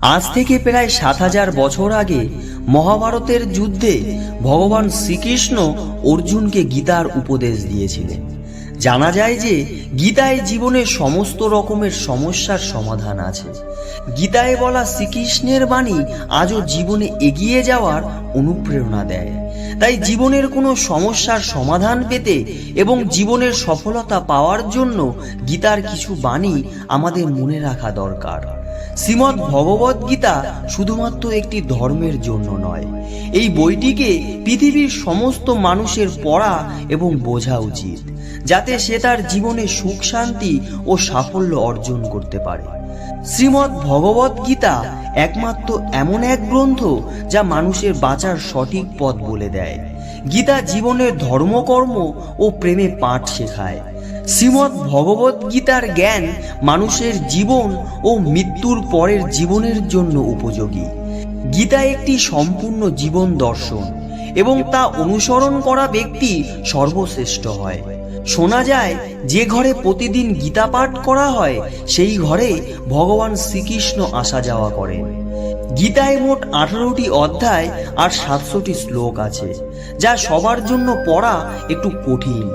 আজ থেকে প্রায় সাত হাজার বছর আগে মহাভারতের যুদ্ধে ভগবান শ্রীকৃষ্ণ অর্জুনকে গীতার উপদেশ দিয়েছিলেন। জানা যায় যে গীতায় জীবনের সমস্ত রকমের সমস্যার সমাধান আছে। গীতায় বলা শ্রীকৃষ্ণের বাণী আজও জীবনে এগিয়ে যাওয়ার অনুপ্রেরণা দেয়। তাই জীবনের কোনো সমস্যার সমাধান পেতে এবং জীবনের সফলতা পাওয়ার জন্য গীতার কিছু বাণী আমাদের মনে রাখা দরকার। শ্রীমৎ ভগবত গীতা শুধুমাত্র একটি ধর্মের জন্য নয়। এই বইটিকে পৃথিবীর সমস্ত মানুষের পড়া এবং বোঝা উচিত, যাতে সে তার জীবনে সুখ, শান্তি ও সাফল্য অর্জন করতে পারে। শ্রীমৎ ভগবত গীতা একমাত্র এমন এক গ্রন্থ যা মানুষের বাঁচার সঠিক পথ বলে দেয়। গীতা জীবনের ধর্মকর্ম ও প্রেমে পাঠ শেখায়। শ্রীমৎ ভগবত গীতার জ্ঞান মানুষের জীবন ও মৃত্যুর পরের জীবনের জন্য উপযোগী। গীতা একটি সম্পূর্ণ জীবন দর্শন এবং তা অনুসরণ করা ব্যক্তি সর্বশ্রেষ্ঠ হয়। শোনা যায়, যে ঘরে প্রতিদিন গীতা পাঠ করা হয়, সেই ঘরে ভগবান শ্রীকৃষ্ণ আসা যাওয়া করেন। গীতায় মোট আঠারোটি অধ্যায় আর সাতশোটি শ্লোক আছে, যা সবার জন্য পড়া একটু কঠিন।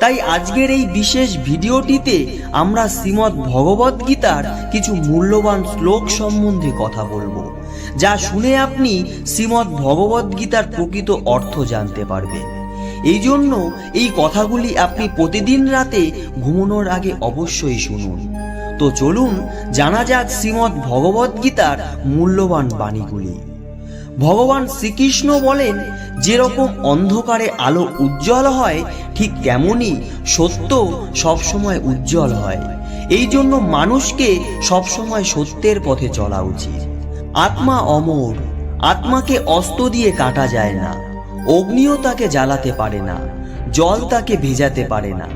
তাই আজকের এই বিশেষ ভিডিওটিতে আমরা শ্রীমৎ ভগবত গীতার কিছু মূল্যবান শ্লোক সম্বন্ধে কথা বলব, যা শুনে আপনি শ্রীমৎ ভগবত গীতার প্রকৃত অর্থ জানতে পারবেন। এই জন্য এই কথাগুলি আপনি প্রতিদিন রাতে ঘুমানোর আগে অবশ্যই শুনুন। তো চলুন, জানা যাক শ্রীমদ্ ভগবত গীতার মূল্যবান বাণীগুলি। ভগবান শ্রীকৃষ্ণ বলেন, যেরকম অন্ধকারে আলো উজ্জ্বল হয়, ঠিক তেমনই সত্য সবসময় উজ্জ্বল হয়। এই জন্য মানুষকে সবসময় সত্যের পথে চলা উচিত। আত্মা অমর, আত্মাকে অস্ত্র দিয়ে কাটা যায় না, অগ্নিও তাকে জ্বালাতে পারে না, জল তাকে ভেজাতে পারে না,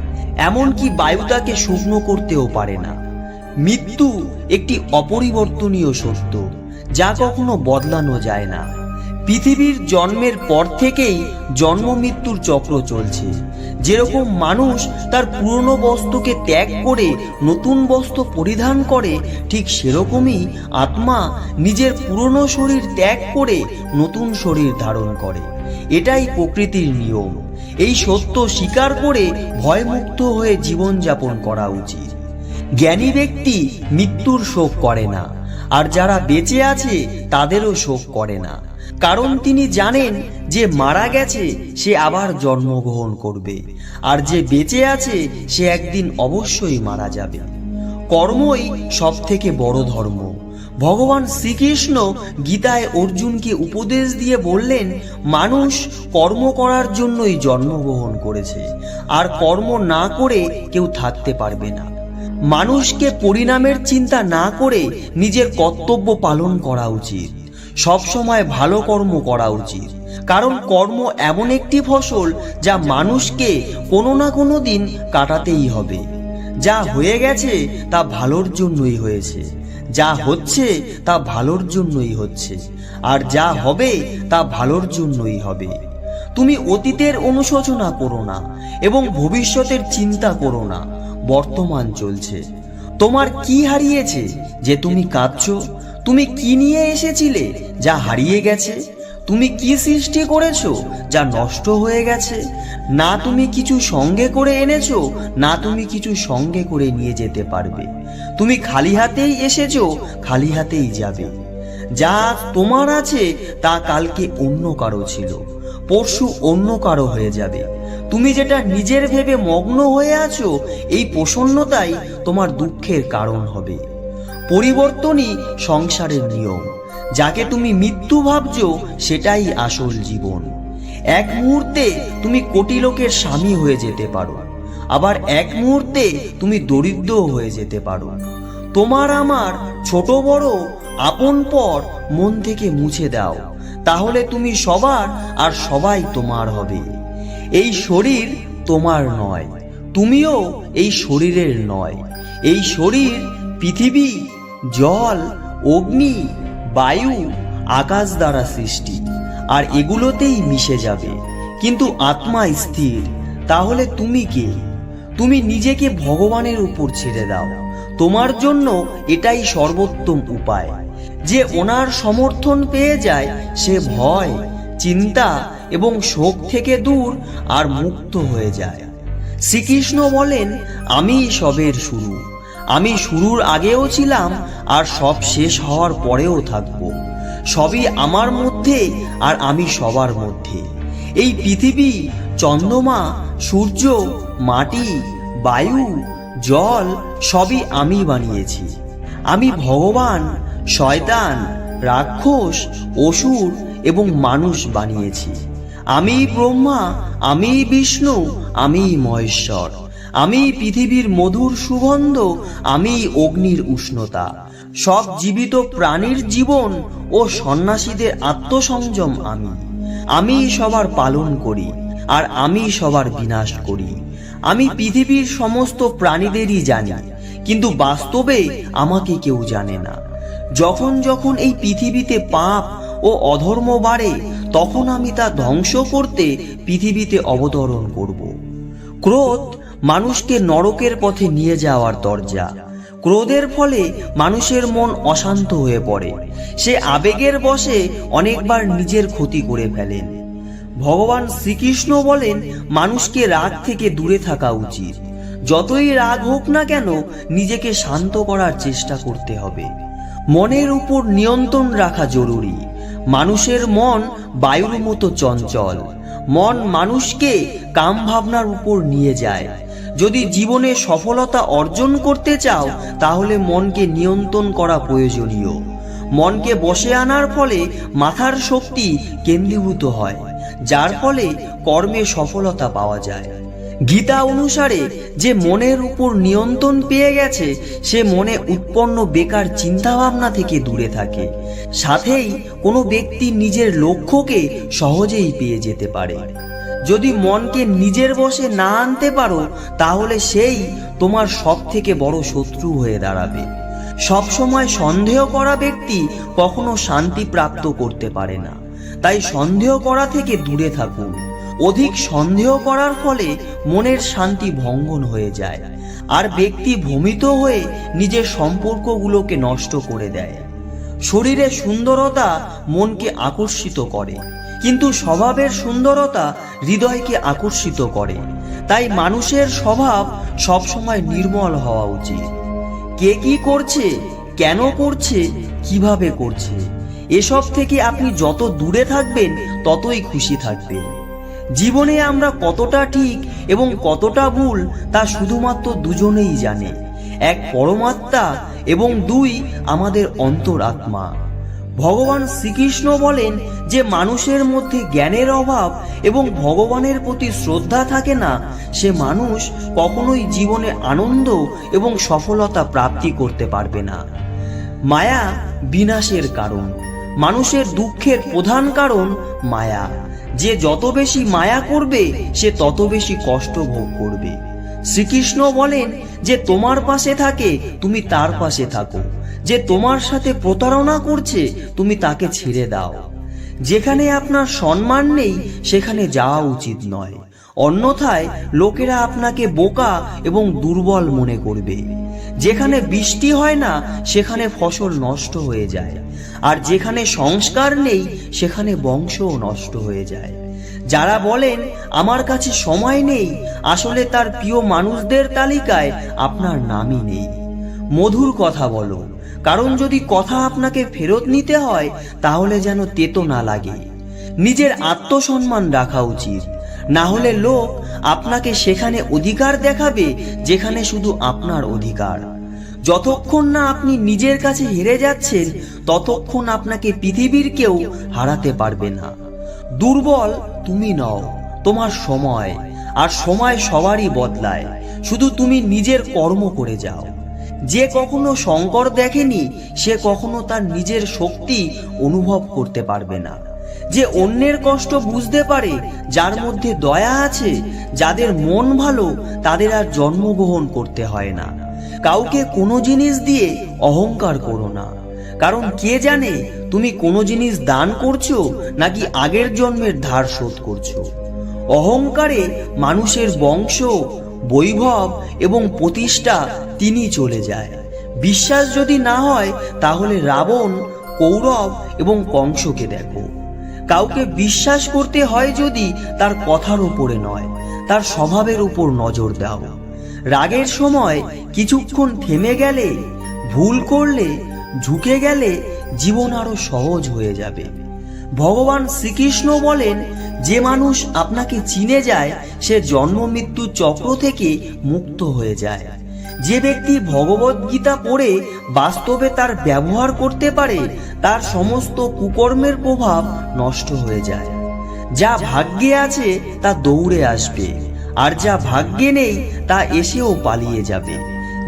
এমনকি বায়ু তাকে শুকনো করতেও পারে না। মৃত্যু একটি অপরিবর্তনীয় সত্য। যা কখনো বদলানো যায় না। পৃথিবীর জন্মের পর থেকেই জন্ম মৃত্যুর চক্র চলছে। যেরকম মানুষ তার পুরনো বস্তুকে ত্যাগ করে নতুন বস্ত্র পরিধান করে, ঠিক সেরকমই আত্মা নিজের পুরনো শরীর ত্যাগ করে নতুন শরীর ধারণ করে। এটাই প্রকৃতির নিয়ম। এই সত্য স্বীকার করে ভয়মুক্ত হয়ে জীবনযাপন করা উচিত। জ্ঞানী ব্যক্তি মৃত্যুর শোক করে না। আর যারা বেঁচে আছে, তাদেরও শোক করে না। কারণ তিনি জানেন, যে মারা গেছে, সে আবার জন্মগ্রহণ করবে। আর যে বেঁচে আছে, সে একদিন অবশ্যই মারা যাবে। কর্মই সব থেকে বড় ধর্ম। ভগবান শ্রীকৃষ্ণ গীতায় অর্জুনকে উপদেশ দিয়ে বললেন, মানুষ কর্ম করার জন্যই জন্মগ্রহণ করেছে। আর কর্ম না করে কেউ থাকতে পারবে না। মানুষকে পরিণামের চিন্তা না করে নিজের কর্তব্য পালন করা উচিত। সবসময় ভালো কর্ম করা উচিত। কারণ কর্ম এমন একটি ফসল যা মানুষকে কোনো না কোনো দিন কাটাতেই হবে। যা হয়ে গেছে তা ভালোর জন্যই হয়েছে। যা হচ্ছে তা ভালোর জন্যই হচ্ছে। আর যা হবে তা ভালোর জন্যই হবে। তুমি অতীতের অনুশোচনা করো না এবং ভবিষ্যতের চিন্তা করো না। বর্তমান চলছে। তোমার কি হারিয়েছে? যে তুমি কাঁদছো? তুমি কি নিয়ে এসেছিলে? যা হারিয়ে গেছে? তুমি কি সৃষ্টি করেছ? যা নষ্ট হয়ে গেছে? না তুমি কিছু সঙ্গে করে এনেছো, না তুমি কিছু সঙ্গে করে নিয়ে যেতে পারবে। তুমি খালি হাতেই এসেছ, খালি হাতেই যাবে। যা তোমার আছে, তা কালকে অন্য কারও ছিল। পরশু অন্য কারও হয়ে যাবে। তুমি যেটা নিজের ভেবে মগ্ন হয়ে আছো, এই প্রসন্নতাই তোমার দুঃখের কারণ হবে। পরিবর্তনই সংসারের নিয়ম। যাকে তুমি মৃত্যু ভাবছ, সেটাই আসল জীবন। এক মুহূর্তে তুমি কোটি লোকের স্বামী হয়ে যেতে পারো। আবার এক মুহূর্তে তুমি দরিদ্র হয়ে যেতে পারো। তোমার আমার ছোট বড় আপন পর মন থেকে মুছে দাও। তাহলে তুমি সবার আর সবাই তোমার হবে। এই শরীর তোমার নয়, তুমিও এই শরীরের নয়। এই শরীর পৃথিবী, জল, অগ্নি, বায়ু, আকাশ দ্বারা সৃষ্টি, আর এগুলোতেই মিশে যাবে। কিন্তু আত্মা স্থির, তাহলে তুমি কে? তুমি নিজেকে ভগবানের উপর ছেড়ে দাও। তোমার জন্য এটাই সর্বোত্তম উপায়। যে ওনার সমর্থন পেয়ে যায়, সে ভয়, চিন্তা এবং শোক থেকে দূর আর মুক্ত হয়ে যায়। শ্রীকৃষ্ণ বলেন, আমি সবের শুরু। আমি শুরুর আগেও ছিলাম আর সব শেষ হওয়ার পরেও থাকব। সবই আমার মধ্যে আর আমি সবার মধ্যে। এই পৃথিবী চন্দ্রমা, সূর্য, মাটি, বায়ু, জল, সবই আমি বানিয়েছি। আমি ভগবান শয়তান, রাক্ষস, অসুর এবং মানুষ বানিয়েছি। আমি ব্রহ্মা, আমি বিষ্ণু, আমি মহেশ্বর। আমি পৃথিবীর মধুর সুগন্ধ, আমি অগ্নির উষ্ণতা। সব জীবিত প্রাণীর জীবন ও সন্ন্যাসীদের আত্মসংযম আমি। আমি সবার পালন করি আর আমি সবার বিনাশ করি। আমি পৃথিবীর সমস্ত প্রাণীদেরই জানি, কিন্তু বাস্তবে আমাকে কেউ জানে না। যখন যখন এই পৃথিবীতে পাপ ও অধর্ম বাড়ে, তখন আমি তা ধ্বংস করতে পৃথিবীতে অবতরণ করব। ক্রোধ মানুষকে নরকের পথে নিয়ে যাওয়ার দরজা। ক্রোধের ফলে মানুষের মন অশান্ত হয়ে পড়ে। সে আবেগের বশে অনেকবার নিজের ক্ষতি করে ফেলেন। ভগবান শ্রীকৃষ্ণ বলেন, মানুষকে রাগ থেকে দূরে থাকা উচিত। যতই রাগ হোক না কেন, নিজেকে শান্ত করার চেষ্টা করতে হবে। মনের উপর নিয়ন্ত্রণ রাখা জরুরি। মানুষের মন বায়ুর মতো চঞ্চল। মন মানুষকে কাম ভাবনার উপর নিয়ে যায়। যদি জীবনে সফলতা অর্জন করতে চাও, তাহলে মনকে নিয়ন্ত্রণ করা প্রয়োজনীয়। মনকে বসে আনার ফলে মাথার শক্তি কেন্দ্রীভূত হয়, যার ফলে কর্মে সফলতা পাওয়া যায়। গীতা অনুসারে যে মনের উপর নিয়ন্ত্রণ পেয়ে গেছে, সে মনে উৎপন্ন বেকার চিন্তাভাবনা থেকে দূরে থাকে। সাথেই কোনো ব্যক্তি নিজের লক্ষ্যকে সহজেই পেয়ে যেতে পারে। যদি মনকে নিজের বশে না আনতে পারো, তাহলে সেই তোমার সব থেকে বড় শত্রু হয়ে দাঁড়াবে। সবসময় সন্দেহ করা ব্যক্তি কখনো শান্তি প্রাপ্ত করতে পারে না। তাই সন্দেহ করা থেকে দূরে থাকুন। অধিক সন্দেহ করার ফলে মনের শান্তি ভঙ্গন হয়ে যায়, আর ব্যক্তি ভ্রমিত হয়ে নিজের সম্পর্কগুলোকে নষ্ট করে দেয়। শরীরের সুন্দরতা মনকে আকর্ষিত করে, কিন্তু স্বভাবের সুন্দরতা হৃদয়কে আকর্ষিত করে। তাই মানুষের স্বভাব সবসময় নির্মল হওয়া উচিত। কে কি করছে, কেন করছে, কীভাবে করছে, এসব থেকে আপনি যত দূরে থাকবেন, ততই খুশি থাকবেন। জীবনে আমরা কতটা ঠিক এবং কতটা ভুল তা শুধুমাত্র দুজনেই জানে। এক পরমাত্মা এবং দুই আমাদের অন্তরাত্মা। ভগবান শ্রীকৃষ্ণ বলেন যে মানুষের মধ্যে জ্ঞানের অভাব এবং ভগবানের প্রতি শ্রদ্ধা থাকে না, সে মানুষ কখনোই জীবনে আনন্দ এবং সফলতা প্রাপ্তি করতে পারবে না। মায়া বিনাশের কারণ। মানুষের দুঃখের প্রধান কারণ মায়া। যে যত বেশি মায়া করবে, সে তত বেশি কষ্ট ভোগ করবে। শ্রীকৃষ্ণ বলেন যে, তোমার পাশে থাকে, তুমি তার পাশে থাকো। যে তোমার সাথে প্রতারণা করছে, তুমি তাকে ছেড়ে দাও। যেখানে আপনার সম্মান নেই, সেখানে যাওয়া উচিত নয়। অন্যথায় লোকেরা আপনাকে বোকা এবং দুর্বল মনে করবে। যেখানে বৃষ্টি হয় না, সেখানে ফসল নষ্ট হয়ে যায়। আর যেখানে সংস্কার নেই, সেখানে বংশও নষ্ট হয়ে যায়। যারা বলেন, আমার কাছে সময় নেই, আসলে তার প্রিয় মানুষদের তালিকায় আপনার নামই নেই। মধুর কথা বলো। কারণ যদি কথা আপনাকে ফেরত নিতে হয়, তাহলে যেন তেতো না লাগে। নিজের আত্মসম্মান রাখা উচিত। না হলে লোক আপনাকে সেখানে অধিকার দেখাবে, যেখানে শুধু আপনার অধিকার। যতক্ষণ না আপনি নিজের কাছে হেরে যাচ্ছেন, ততক্ষণ আপনাকে পৃথিবীর কেউ হারাতে পারবে না। দুর্বল তুমি নও, তোমার সময়, আর সময় সবারই বদলায়। শুধু তুমি নিজের কর্ম করে যাও। যে কখনো শঙ্কর দেখেনি, সে কখনো তার নিজের শক্তি অনুভব করতে পারবে না। যে অন্যের কষ্ট বুঝতে পারে, যার মধ্যে দয়া আছে, যাদের মন ভালো, তাদের আর জন্মগ্রহণ করতে হয় না। কাউকে কোনো জিনিস দিয়ে অহংকার করো না। কারণ কে জানে তুমি কোনো জিনিস দান করছ, নাকি আগের জন্মের ধার শোধ করছ। অহংকারে মানুষের বংশ, বৈভব এবং প্রতিষ্ঠা তিনি চলে যায়। বিশ্বাস যদি না হয়, তাহলে রাবণ, কৌরব এবং কংসকে দেখো। কাউকে বিশ্বাস করতে হয় যদি তার কথার উপরে নয়, তার স্বভাবের উপর নজর দাও। রাগের সময় কিছুক্ষণ থেমে গেলে, ভুল করলে, ঝুঁকে গেলে জীবন আরও সহজ হয়ে যাবে। ভগবান শ্রীকৃষ্ণ বলেন, যে মানুষ আপনাকে চিনে যায়, সে জন্ম মৃত্যু চক্র থেকে মুক্ত হয়ে যায়। যে ব্যক্তি ভগবত গীতা পড়ে বাস্তবে তার ব্যবহার করতে পারে তার সমস্ত কুকর্মের প্রভাব নষ্ট হয়ে যায়। যা ভাগ্যে আছে, তা দৌড়ে আসবে। আর যা ভাগ্যে নেই, তা এসেও পালিয়ে যাবে।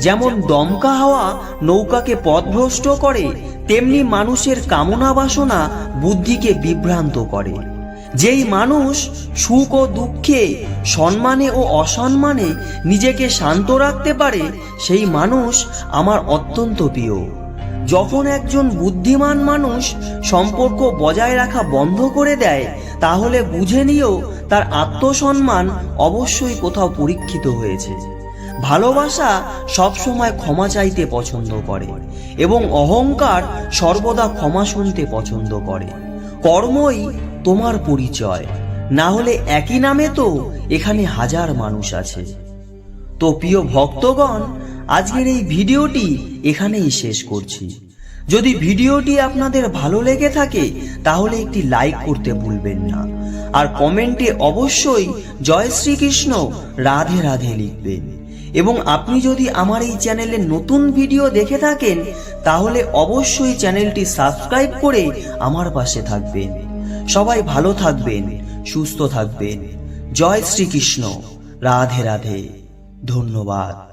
যেমন দমকা হাওয়া নৌকাকে পথভ্রষ্ট করে, তেমনি মানুষের কামনা বাসনা বুদ্ধিকে বিভ্রান্ত করে। যেই মানুষ সুখ ও দুঃখে, সম্মানে ও অসম্মানে নিজেকে শান্ত রাখতে পারে, সেই মানুষ আমার অত্যন্ত প্রিয়। যখন একজন বুদ্ধিমান মানুষ সম্পর্ক বজায় রাখা বন্ধ করে দেয়, তাহলে বুঝে নিও তার আত্মসম্মান অবশ্যই কোথাও পরীক্ষিত হয়েছে। ভালোবাসা সবসময় ক্ষমা চাইতে পছন্দ করে এবং অহংকার সর্বদা ক্ষমা শুনতে পছন্দ করে। কর্মই তোমার পরিচয়, না হলে একই নামে তো এখানে হাজার মানুষ আছে। তো প্রিয় ভক্তগণ আজকের এই ভিডিওটি এখানেই শেষ করছি। যদি ভিডিওটি আপনাদের ভালো লেগে থাকে, তাহলে একটি লাইক করতে ভুলবেন না। আর কমেন্টে অবশ্যই জয় শ্রীকৃষ্ণ রাধে রাধে লিখবেন। এবং আপনি যদি আমার এই চ্যানেলে নতুন ভিডিও দেখে থাকেন, তাহলে অবশ্যই চ্যানেলটি সাবস্ক্রাইব করে আমার পাশে থাকবেন। সবাই ভালো থাকবেন, সুস্থ থাকবেন। জয় শ্রীকৃষ্ণ, রাধে রাধে, ধন্যবাদ।